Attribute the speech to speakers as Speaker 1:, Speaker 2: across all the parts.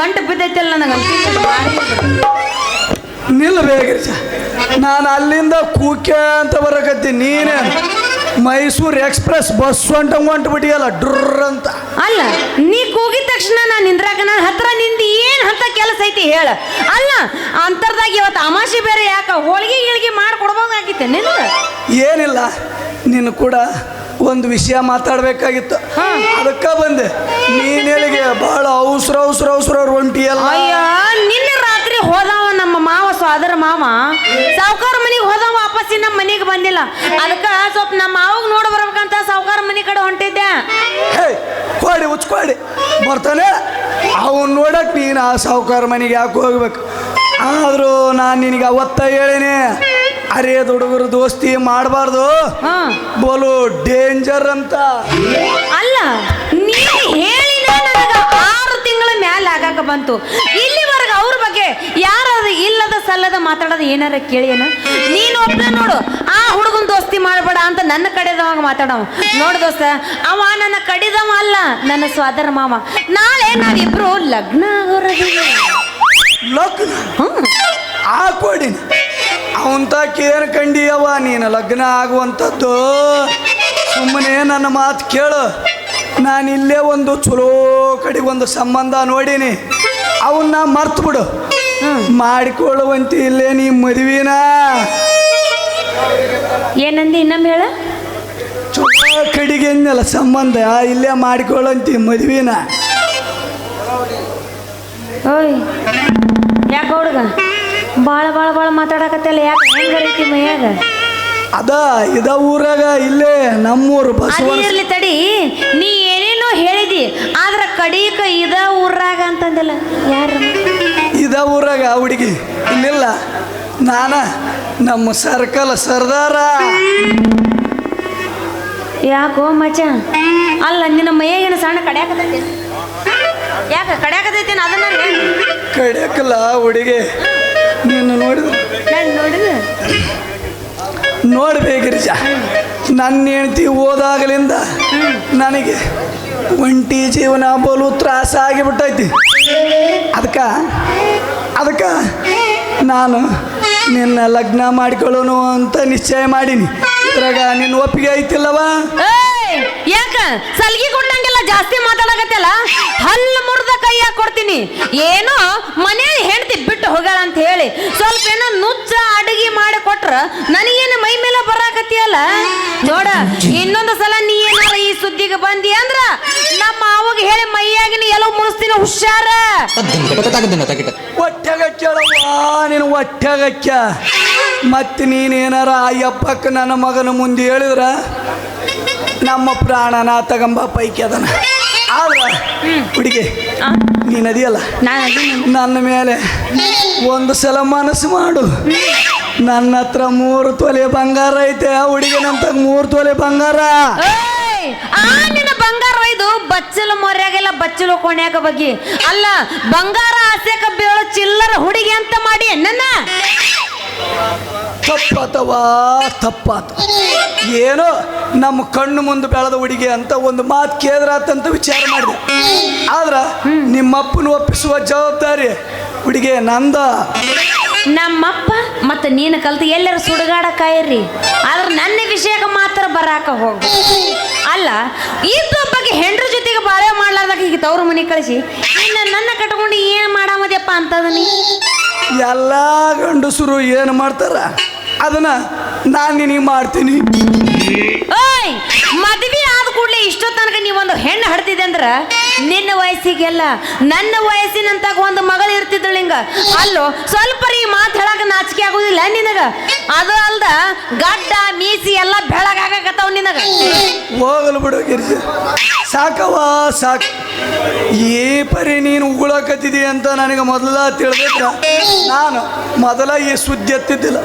Speaker 1: ಗಂಟು ಬಿದ್ದೈತಿಲ್ಲ ನನಗೆ
Speaker 2: ನಿಲ್ಲಬೇಕಿರ್ಸ ನಾನು ಅಲ್ಲಿಂದ ಕೂಕೆ ಅಂತ ಬರಕತ್ತಿ ನೀನೇ ಮೈಸೂರು ಎಕ್ಸ್ಪ್ರೆಸ್ ಬಸ್ ಹೊಂಟ ಹೊಂಟು ಬಿಟ್ಟಿಯಲ್ಲ ಡ್ರ್ ಅಂತ.
Speaker 1: ಅಲ್ಲ ನೀ ಕೂಗಿದ ತಕ್ಷಣ ನಾನು ನಿಂದ್ರಾಗ ನನ್ನ ಹತ್ರ ನಿಂದು ಏನು ಅಂತ ಕೆಲಸ ಐತಿ ಹೇಳ. ಅಲ್ಲ ಅಂತರ್ದಾಗ ಇವತ್ತು ಅಮಾಶೆ ಬೇರೆ ಯಾಕ ಹೋಳಿಗೆ ಗಿಳಿಗೆ ಮಾಡಿ ಕೊಡ್ಬೋದಾಗಿತ್ತೆ ನಿನಗೆ?
Speaker 2: ಏನಿಲ್ಲ ನೀನು ಕೂಡ ಒಂದು ವಿಷಯ ಮಾತಾಡಬೇಕಾಗಿತ್ತು. ಅದಕ್ಕ ಬಂದೆ. ನೀನೆಲ್ಲಿಗೆ? ಬಹಳ ಅವಸರ ಅವಸರ ಅವಸರ ಹೊಂಟಿಯಲ್ಲ
Speaker 1: ಅಯ್ಯ ನಿನ್ನೆ ರಾತ್ರಿ ಹೋದವ ನಮ್ಮ ಮಾವ ಸ್ವಾದರ ಮಾವ. ಸಾವುಕಾರ ಮನೆಗೆ ಹೋದಾವ ವಾಪಸ್ ನಮ್ಮ ಮನೆಗೆ ಬಂದಿಲ್ಲ. ಅದಕ್ಕೆ ಸ್ವಲ್ಪ ನಮ್ಮ ಮಾವಾಗ ನೋಡಿ ಬರ್ಬೇಕಂತ ಸಾವುಕಾರ ಮನೆ ಕಡೆ ಹೊಂಟಿದ್ದೆ.
Speaker 2: ಕೊಡಿ ಉಚ್ಕೊಡಿ ಬರ್ತಾನೆ? ಅವನ್ ನೋಡಕ್ ನೀನು ಆ ಸಾವುಕಾರ ಮನೆಗೆ ಯಾಕೆ ಹೋಗ್ಬೇಕು? ಆದರೂ ನಾನು ನಿನಗೆ ಅವತ್ತ ಹೇಳಿನಿ. ಅರೇ ಹುಡುಗರು ದೋಸ್ತಿ ಮಾಡಬಾರ್ದು.
Speaker 1: ಹಾ.
Speaker 2: ಬೋಲು ಡೇಂಜರ್ ಅಂತ.
Speaker 1: ಅಲ್ಲ ನೀನು ಹೇಳಿದ ನನಗ ಆರು ತಿಂಗಳ ಮ್ಯಾಲ ಆಗಾಕ ಬಂತು. ಇಲ್ಲಿವರೆಗೆ ಅವ್ರ ಬಗ್ಗೆ ಯಾರಾದ್ರೂ ಇಲ್ಲದ ಸಲ್ಲದ ಮಾತಾಡೋದು ಏನಾರ ಕೇಳಿಯನ? ನೀನು ಒಬ್ಬನ ನೋಡು ಆ ಹುಡುಗನ ದೋಸ್ತಿ ಮಾಡಬೇಡ ಅಂತ ನನ್ನ ಕಡೆದವಾಗ ಮಾತಾಡವ ನೋಡು ದೋಸ್ತ ಅವ ನನ್ನ ಕಡಿದವ ಅಲ್ಲ ನನ್ನ ಸ್ವಾದರ ಮಾವ. ನಾಳೆ ನಾವಿಬ್ರು ಲಗ್ನ ಆಗೋರದೀವಿ
Speaker 2: ಲಗ್ನ?
Speaker 1: ಹ್ಮ್.
Speaker 2: ಆ ಅವನ್ ಕೇರ್ ಕಂಡಿಯವ ನೀನು ಲಗ್ನ ಆಗುವಂಥದ್ದು. ಸುಮ್ಮನೆ ನನ್ನ ಮಾತು ಕೇಳು. ನಾನಿಲ್ಲೇ ಇಲ್ಲೇ ಒಂದು ಚಲೋ ಕಡೆ ಒಂದು ಸಂಬಂಧ ನೋಡೀನಿ. ಅವನ್ನ ಮರ್ತು ಬಿಡು. ಮಾಡಿಕೊಳ್ಳುವಂತಿ ಇಲ್ಲೇ ನೀ ಮದುವಿನ?
Speaker 1: ಏನಂದಿ ಇನ್ನೊಮ್ಮೆ ಹೇಳ?
Speaker 2: ಚಲೋ ಕಡೆಗೆ ಅಂದಲ್ಲ ಸಂಬಂಧ ಇಲ್ಲೇ ಮಾಡಿಕೊಳ್ಳುವಂತಿ ಮದುವಿನ?
Speaker 1: ಓಯ್ ಯಾಕೆ ಹುಡುಗ? ಭಾಳ ಭಾಳ ಭಾಳ ಮಾತಾಡಕತ್ತಲ್ಲ ಯಾಕೆ ಹೆಂಗ್ ಮೈಯಾಗ
Speaker 2: ಅದ ಇದ ಊರಾಗ ಇಲ್ಲೇ ನಮ್ಮೂರು
Speaker 1: ಅದೇ
Speaker 2: ಬಸವನ
Speaker 1: ಇರ್ಲಿ ತಡಿ ನೀ ಏನೇನೋ ಹೇಳಿದಿ ಆದ್ರ ಕಡೀಕ ಇದ ಊರಾಗ ಅಂತಂದಿಲ್ಲ. ಯಾರು?
Speaker 2: ಇದ ಊರಾಗ ಆ ಹುಡುಗಿ ಇಲ್ಲಿಲ್ಲ. ನಾನ ನಮ್ಮ ಸರ್ಕಲ್ ಸರ್ದಾರ.
Speaker 1: ಯಾಕೋ ಮಚ ಅಲ್ಲ ನಿನ್ನ ಮೈಯಾಗಿನ ಸಣ್ಣ ಕಡ್ಯಾಕತೈತಿ ಯಾಕ ಕಡ್ಯಾಕತೈತೇನ ಅದನ್ನ.
Speaker 2: ಕಡಿಯಕ್ಕಲ್ಲ ಹುಡುಗಿ. ನೀನು
Speaker 1: ನೋಡಿದ್ರು
Speaker 2: ನೋಡ್ಬೇಕ್ರಿ ನನ್ನ ಹೆಂಡತಿ ಹೋದಾಗಲಿಂದ ನನಗೆ ಒಂಟಿ ಜೀವನ ಬಲು ತ್ರಾಸ ಆಗಿಬಿಟ್ಟೈತಿ. ಅದಕ್ಕೆ ಅದಕ್ಕೆ ನಾನು ನಿನ್ನ ಲಗ್ನ ಮಾಡಿಕೊಳ್ಳೋನು ಅಂತ ನಿಶ್ಚಯ ಮಾಡೀನಿ. ಇದ್ರಾಗ ನಿನ್ನ ಒಪ್ಪಿಗೆ ಐತಿಲ್ಲವಾ?
Speaker 1: ಯಾಕ? ಸಲ್ಗಿ ಕೊಟ್ಟಂಗೆಲ್ಲ ಜಾಸ್ತಿ ಮಾತಾಡಕತ್ತಲ್ಲ? ಹಲ್ಲು ಮುರ್ದ ಕೈಯಾಗ ಕೊಡ್ತೀನಿ. ಏನೋ ಮನೆಯಲ್ಲಿ ಹೆಂಡತಿ ಬಿಟ್ಟು ಹೋಗ್ಯಾಳ ಅಂತ ಹೇಳಿ ಸ್ವಲ್ಪ ಏನೋ ನುಚ್ಚ ಅಡುಗೆ ಮಾಡಿ ಕೊಟ್ರ ನನಗೇನು ಮೈ ಮೇಲೆ ಬರಾಕತ್ತಿಯಲ್ಲ? ನೋಡ, ಇನ್ನೊಂದು ಸಲ ನೀ ಏನಾರ ಈ ಸುದ್ದಿಗೆ ಬಂದಿ ಅಂದ್ರ ನಮ್ಮ ಅವಾಗ ಹೇಳಿ ಮೈಯಾಗಿನ ಎಲ್ಲ ಮುಳಿಸ್ತೀನಿ ಹುಷಾರ.
Speaker 2: ನೀನು ಹೊಟ್ಟೆಗಕ್ಕ ಮತ್ತೆ ನೀನೇನಾರ ಅಯ್ಯಪ್ಪಕ್ಕ ಯಪ್ಪಕ್ಕ ನನ್ನ ಮಗನ ಮುಂದೆ ಹೇಳಿದ್ರ? ನಮ್ಮ ಪ್ರಾಣನ ತಗಂಬ ಪೈಕಿ ಅದನ. ಆದ್ರ ಹುಡುಗಿ ನೀನ್ ಅದಿಯಲ್ಲ
Speaker 1: ನಾನು
Speaker 2: ನನ್ನ ಮೇಲೆ ಒಂದು ಸಲ ಮನಸ್ಸು ಮಾಡು. ನನ್ನ ಹತ್ರ ಮೂರು ತೊಲೆ ಬಂಗಾರ ಐತೆ ಆ ಹುಡುಗಿನಂತ ಮೂರು ತೊಲೆ ಬಂಗಾರ!
Speaker 1: ಆ ನಿನ್ನ ಬಂಗಾರ ಒಯ್ದು ಬಚ್ಚಲು ಮೊರ್ಯಾಗೆಲ್ಲ ಬಚ್ಚಲು ಕೋಣ್ಯಾಗ ಬಗ್ಗೆ. ಅಲ್ಲ ಬಂಗಾರ ಆಸೆಕ ಬೀಳೋ ಚಿಲ್ಲರ ಹುಡುಗಿ ಅಂತ ಮಾಡಿ ನನ್ನ
Speaker 2: ತಪ್ಪಾತವಾ ತಪ್ಪಾತ. ಏನೋ ನಮ್ಮ ಕಣ್ಣು ಮುಂದೆ ಬೆಳೆದ ಹುಡುಗಿ ಅಂತ ಒಂದು ಮಾತು ಕೇದ್ರಾತಂತ ವಿಚಾರ ಮಾಡಿದೆ. ಆದ್ರೆ ನಿಮ್ಮಪ್ಪನ ಒಪ್ಪಿಸುವ ಜವಾಬ್ದಾರಿ ಹುಡುಗಿ ನಂದ.
Speaker 1: ನಮ್ಮಪ್ಪ ಮತ್ತೆ ನೀನು ಕಲ್ತು ಎಲ್ಲರೂ ಸುಡುಗಾಡ ಕಾಯಿರಿ ಆದ್ರೆ ನನ್ನ ವಿಷಯಕ್ಕೆ ಮಾತ್ರ ಬರಾಕ ಹೋಗ. ಅಲ್ಲ ಇದ್ದ ಬಗ್ಗೆ ಹೆಂಡ್ರ ಜೊತೆಗೆ ಬಾಳೆ ಮಾಡ್ಲಾರ್ದಾಗ ಈಗ ತವ್ರ ಮನೆ ಕಳಿಸಿ ಇನ್ನು ನನ್ನ ಕಟ್ಕೊಂಡು ಏನು ಮಾಡಾಮದ್ಯಪ್ಪ ಅಂತದ ನೀ
Speaker 2: ಎಲ್ಲ ಗಂಡಸರು ಏನು ಮಾಡ್ತಾರ? ಅದನ್ನ ನಾನು ನಿನಗೆ ಮಾಡ್ತೀನಿ.
Speaker 1: ಓಯ್ ಮದ್ವೆ ಆದ ಕೂಡಲೇ ಇಷ್ಟೊತ್ತನಕ ತನಕ ನೀವೊಂದು ಹೆಣ್ಣು ಹಡ್ತಿದೆ ಅಂದ್ರ ನಿನ್ನ ವಯಸ್ಸಿಗೆಲ್ಲ ನನ್ನ ವಯಸ್ಸಿನಂತ ಒಂದು ಮಗಳು ಇರ್ತಿದ್ದಳು ಹಿಂಗ ಅಲ್ಲೋ ಸ್ವಲ್ಪ ರೀ ಮಾತು ಹೇಳಕ ನಾಚಿಕೆ ಆಗುದಿಲ್ಲ ನಿನಗ? ಅದು ಅಲ್ದ ಗಡ್ಡ ಮೀಸಿ ಎಲ್ಲ ಬೆಳಗಾಗಕತ್ತಾವ ನಿನಗ.
Speaker 2: ಹೋಗಲು ಬಿಡು ಗಿರಿಜ. ಸಾಕವ ಸಾಕು. ಏ ಪರಿ ನೀನು ಉಗುಳಕತ್ತಿದಿ ಅಂತ ನನಗೆ ಮೊದಲ ತಿಳಿದ್ರ ನಾನು ಮೊದಲ ಈ ಸುದ್ದಿ ಎತ್ತಿದ್ದಿಲ್ಲ.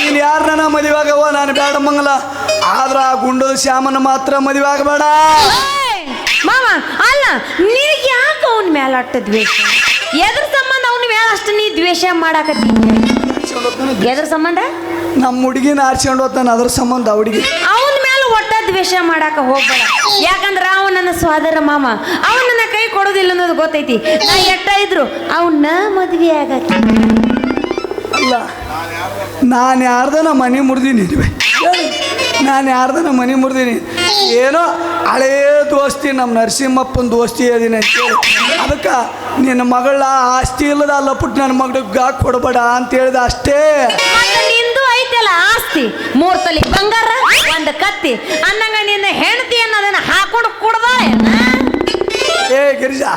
Speaker 2: ನೀನು ಯಾರನ್ನ ಮದುವೆ ಆಗವ ನಾನು ಬೇಡ ಮಂಗಲ. ಆದ್ರ ಆ ಗುಂಡದ ಶ್ಯಾಮನ ಮಾತ್ರ ಮದುವೆ ಆಗಬೇಡ.
Speaker 1: ಮಾವ ಅಲ್ಲ ನೀ ಯಾಕೆ ಅವನ ಮೇಲೆ ಅಟ್ಟ ದ್ವೇಷ? ಎದ್ರ ಸಂಬಂಧ ಅವನ ಮೇಲೆ ಅಷ್ಟು ನೀ ದ್ವೇಷ ಮಾಡಾಕತ್ತಿ? ಎದ್ರ ಸಂಬಂಧ?
Speaker 2: ನಮ್ಮ ಹುಡುಗಿನ ಆರ್ಸ್ಕೊಂಡು ಹೋಗ್ತಾನೆ ಅದ್ರ ಸಂಬಂಧ ಹುಡುಗಿ.
Speaker 1: ಅವನ ಮೇಲೆ ಒಟ್ಟ ದ್ವೇಷ ಮಾಡಾಕ ಹೋಗ್ಬೇಡ. ಯಾಕಂದ್ರ ಅವನ ನನ್ನ ಸ್ವಾದರ ಮಾಮ. ಅವನ ನನ್ನ ಕೈ ಕೊಡೋದಿಲ್ಲ ಅನ್ನೋದು ಗೊತ್ತೈತಿ. ನಾ ಎಟ್ಟ ಇದ್ರು ಅವನ್ನ ಮದ್ವೆ ಆಗಕ್ಕೆ
Speaker 2: ಅಲ್ಲ ನಾನು ನಮ್ಮ ಮನೆ ಮುರಿದೀನಿ ನಾನು ಯಾರ್ದನ ಮನೆ ಮುರಿದೀನಿ. ಏನೋ ಹಳೇ ದೋಸ್ತಿ ನಮ್ಮ ನರಸಿಂಹಪ್ಪನ ದೋಸ್ತಿ ಅದೀನಿ ಅಂತೇಳಿ ಅದಕ್ಕೆ ನಿನ್ನ ಮಗಳ ಆಸ್ತಿ ಇಲ್ಲದ ಅಲ್ಲಪುಟ್ಟು ನನ್ನ ಮಗಳಿಗೆ ಕೊಡಬೇಡ ಅಂತ ಹೇಳಿದ ಅಷ್ಟೇ.
Speaker 1: ನಿಂದು ಐತಲ್ಲ ಆಸ್ತಿ. ಮೂರ್ ತಲೆ ಬಂಗಾರ ಒಂದು ಕತ್ತಿ. ಅನ್ನಂಗ ನಿನ್ನ ಹೆಂಡತಿ ಅನ್ನೋದನ್ನ ಹಾಕೊಂಡು ಕುಡ್ದಾಳೆ
Speaker 2: ಏ ಗಿರಿಜಾ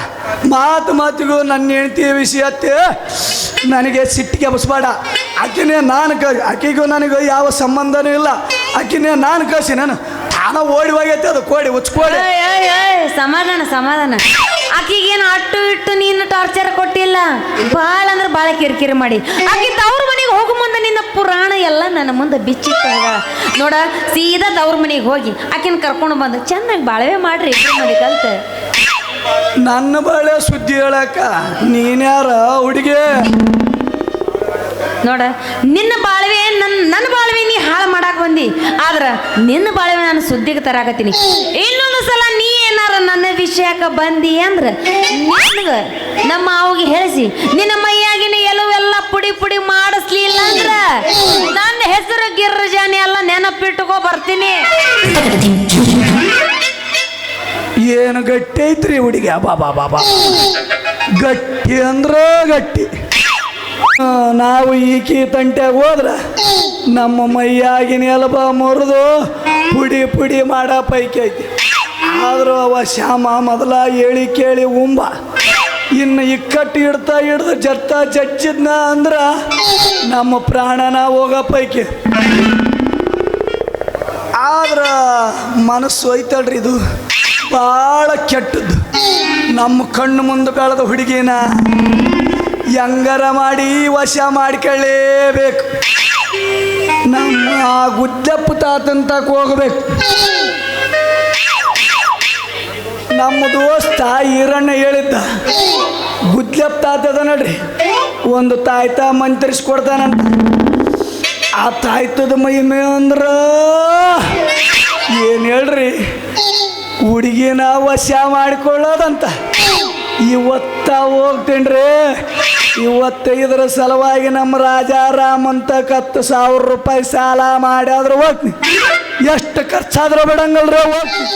Speaker 2: ಮಾತು ಮಾತಿಗೂ ನನ್ನ ಹೆಂಡತಿ ವಿಷಯ ನನಗೆ ಸಿಟ್ಟಿಗೆ ಬಸ್ಬೇಡ ಆಕೆನೇ ನಾನು ನನಗೆ ನನಗೂ ಯಾವ ಸಂಬಂಧನೂ ಇಲ್ಲ. ಆಕಿನೇ ನಾನು ಕಳ್ಸಿ ನಾನು. ತಾನ ಓಡಿ ಹೋಗೈತೆ ಅದು ಕೋಡಿ ಉಚ್ಕೋಡಿ
Speaker 1: ಏಯ್, ಏಯ್, ಸಮಾಧಾನ ಸಮಾಧಾನ. ಆಕಿಗೇನು ಅಟ್ಟು ಇಟ್ಟು ನೀನು ಟಾರ್ಚರ್ ಕೊಟ್ಟಿಲ್ಲ? ಭಾಳ ಅಂದ್ರೆ ಭಾಳ ಕಿರಿಕಿರಿ ಮಾಡಿ. ಆಕಿ ತವ್ರ ಮನೆಗೆ ಹೋಗು ಮುಂದೆ ನಿನ್ನ ಪುರಾಣ ಎಲ್ಲ ನನ್ನ ಮುಂದೆ ಬಿಚ್ಚಿತ್ತ ಹೋಗ್ಯಾಳ ನೋಡ ಸೀದಾ ತವ್ರ ಮನೆಗೆ ಹೋಗಿ ಆಕಿನ ಕರ್ಕೊಂಡು ಬಂದು ಚೆನ್ನಾಗಿ ಬಾಳವೆ ಮಾಡ್ರಿ ಇಬ್ರು ಮನೆ ಕಲ್ತ.
Speaker 2: ನನ್ನ ಬಾಳೆ ಸುದ್ದಿ ಹೇಳಕ್ಕ ನೀನ್ಯಾರ ಹುಡುಗೆ?
Speaker 1: ನೋಡ ನಿನ್ನ ಬಾಳ್ವೆ ನನ್ನ ನನ್ನ ಬಾಳ್ವೆ ನೀ ಹಾಳು ಮಾಡಾಕ ಬಂದಿ. ಆದ್ರ ನಿನ್ನ ಬಾಳೆ ನಾನು ಸುದ್ದಿಗೆ ತರಾಕತ್ತೀನಿ. ಇನ್ನೊಂದು ಸಲ ನೀ ಏನಾರ ನನ್ನ ವಿಷಯಕ್ಕೆ ಬಂದಿ ಅಂದ್ರ ನಿನ್ಗ ನಮ್ಮ ಅವಿಗೆ ಹೇಳಿಸಿ, ನಿನ್ನ ಮೈಯಾಗಿನ ಎಲ್ಲವೆಲ್ಲ ಪುಡಿ ಪುಡಿ ಮಾಡಿಸ್ಲಿಲ್ಲ ಅಂದ್ರ ನನ್ನ ಹೆಸರು ಗಿರ್ಜಾನಿ ಎಲ್ಲ ನೆನಪಿಟ್ಟುಕೋ ಬರ್ತೀನಿ.
Speaker 2: ಏನು ಗಟ್ಟಿ ಐತ್ರಿ ಹುಡುಗಿ? ಬಾ ಬಾ ಬಾ ಬಾ ಗಟ್ಟಿ ಅಂದ್ರ ಗಟ್ಟಿ. ನಾವು ಈಕಿ ತಂಟ್ಯಾಗ ಹೋದ್ರ ನಮ್ಮ ಮೈಯಾಗಿನ ಎಲಬ ಮುರಿದು ಪುಡಿ ಪುಡಿ ಮಾಡ ಪೈಕಿ ಐತಿ. ಆದರೂ ಅವ ಶ್ಯಾಮ ಮೊದಲ ಹೇಳಿ ಕೇಳಿ ಉಂಬ. ಇನ್ನು ಇಕ್ಕಟ್ಟು ಇಡ್ತಾ ಹಿಡ್ದು ಜತ್ತ ಜಚ್ಚಿದ್ನ ಅಂದ್ರ ನಮ್ಮ ಪ್ರಾಣನ ಹೋಗ ಪೈಕಿ. ಆದ್ರ ಮನಸ್ಸು ಐತಲ್ರಿ ಇದು. ಭಾಳ ಕೆಟ್ಟದ್ದು. ನಮ್ಮ ಕಣ್ಣು ಮುಂದೆ ಬೆಳೆದ ಹುಡುಗಿನ ಹೆಂಗರ ಮಾಡಿ ವಶ ಮಾಡ್ಕೊಳ್ಳೇಬೇಕು. ನಮ್ಮ ಆ ಗುದ್ದಪ್ಪ ತಾತನ್ ಹೋಗ್ಬೇಕು ನಮ್ಮ ದೋಸ್ತ ಈರಣ್ಣ ಹೇಳಿದ್ದ ಗುದ್ದಪ್ಪ ತಾತದ ನೋಡ್ರಿ, ಒಂದು ತಾಯ್ತ ಮಂತ್ರಿಸ್ಕೊಡ್ತಾನಂತ. ಆ ತಾಯ್ತದ ಮಹಿಮೆ ಅಂದ್ರ, ಏನು ಹೇಳ್ರಿ ಹುಡುಗಿನ ವಶ ಮಾಡಿಕೊಳ್ಳೋದಂತ, ಇವತ್ತ ಹೋಗ್ತೇನ್ರಿ ಇವತ್ತು ಇದರ ಸಲುವಾಗಿ ನಮ್ಮ ರಾಜಾರಾಮ್ ಅಂತ ಹತ್ತು ಸಾವಿರ ರೂಪಾಯಿ ಸಾಲ ಮಾಡಿ ಆದ್ರೆ ಹೋಗ್ತೀನಿ. ಎಷ್ಟು ಖರ್ಚಾದ್ರೂ ಬಿಡಂಗಲ್ರಿ ಹೋಗ್ತೀನಿ.